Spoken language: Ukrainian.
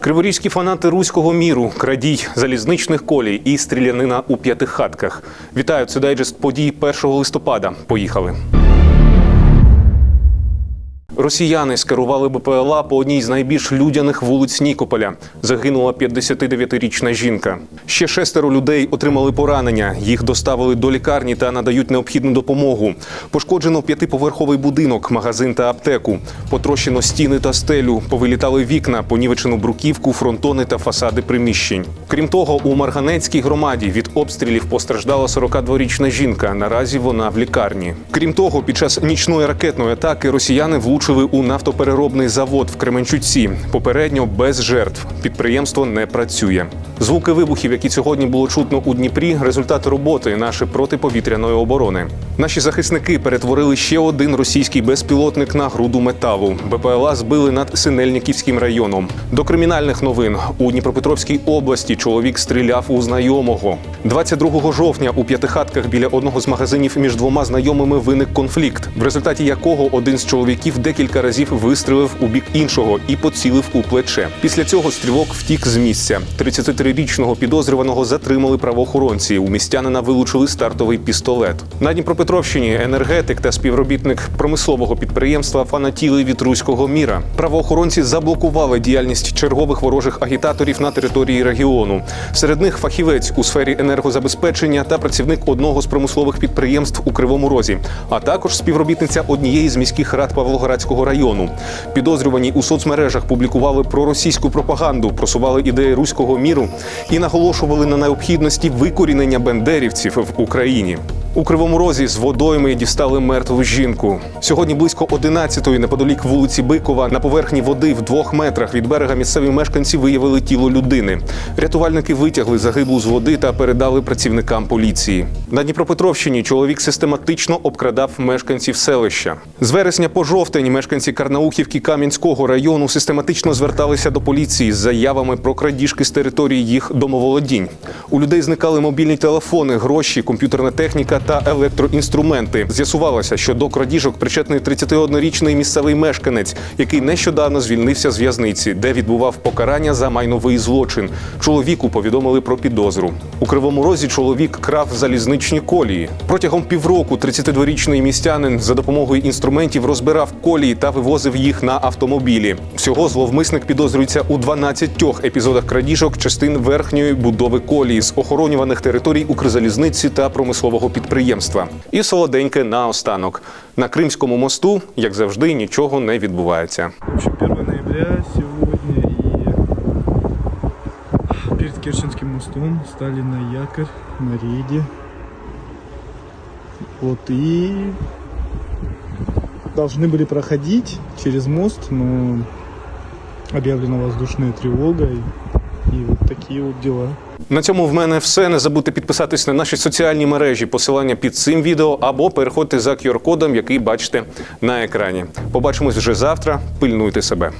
Криворізькі фанати руського міру, крадій залізничних колій і стрілянина у п'ятихатках. Вітаю, це дайджест подій 1 листопада. Поїхали. Росіяни скерували БПЛА по одній з найбільш людяних вулиць Нікополя. Загинула 59-річна жінка. Ще шестеро людей отримали поранення. Їх доставили до лікарні та надають необхідну допомогу. Пошкоджено п'ятиповерховий будинок, магазин та аптеку. Потрощено стіни та стелю. Повилітали вікна, понівечену бруківку, фронтони та фасади приміщень. Крім того, у Марганецькій громаді від обстрілів постраждала 42-річна жінка. Наразі вона в лікарні. Крім того, під час нічної ракетної атаки росіяни влучили у нафтопереробний завод в Кременчуці. Попередньо без жертв. Підприємство не працює. Звуки вибухів, які сьогодні було чутно у Дніпрі, результат роботи нашої протиповітряної оборони. Наші захисники перетворили ще один російський безпілотник на груду металу. БПЛА збили над Синельниківським районом. До кримінальних новин у Дніпропетровській області чоловік стріляв у знайомого. 22 жовтня у п'ятихатках біля одного з магазинів між двома знайомими виник конфлікт, в результаті якого один з чоловіків декілька разів вистрілив у бік іншого і поцілив у плече. Після цього стрілок втік з місця. 33-річного підозрюваного затримали правоохоронці. У містянина вилучили стартовий пістолет. На Дніпропетровщині енергетик та співробітник промислового підприємства фанатіли від руського міра. Правоохоронці заблокували діяльність чергових ворожих агітаторів на території регіону. Серед них фахівець у сфері енергозабезпечення та працівник одного з промислових підприємств у Кривому Розі, а також співробітниця однієї з міських рад Павлоградського району. Підозрювані у соцмережах публікували проросійську пропаганду, просували ідеї руського міру і наголошували на необхідності викорінення бендерівців в Україні. У кривому розі з водойми дістали мертву жінку. Сьогодні близько 11-ї неподалік вулиці Бикова на поверхні води в двох метрах від берега місцеві мешканці виявили тіло людини. Рятувальники витягли загиблу з води та передали працівникам поліції. На Дніпропетровщині чоловік систематично обкрадав мешканців селища. З вересня по жовтень мешканці Карнаухівки Кам'янського району систематично зверталися до поліції з заявами про крадіжки з території їх домоволодінь. У людей зникали мобільні телефони, гроші, комп'ютерна техніка та електроінструменти. З'ясувалося, що до крадіжок причетний 31-річний місцевий мешканець, який нещодавно звільнився з в'язниці, де відбував покарання за майновий злочин. Чоловіку повідомили про підозру. У кривому розі чоловік крав залізничні колії. Протягом півроку 32-річний містянин за допомогою інструментів розбирав колії та вивозив їх на автомобілі. Всього зловмисник підозрюється у 12 епізодах крадіжок частин верхньої будови колії з охоронюваних територій Укрзалізниці та промислового підприємства І солоденьке наостанок. На Кримському мосту, як завжди, нічого не відбувається. В общем, 1 ноября сегодня и перед Керченским мостом стали на якорь, на рейде. Вот и должны были проходить через мост, но объявлена воздушная тревога и, от такі от діла. На цьому в мене все. Не забудьте підписатись на наші соціальні мережі, посилання під цим відео або переходьте за QR-кодом, який бачите на екрані. Побачимось вже завтра. Пильнуйте себе.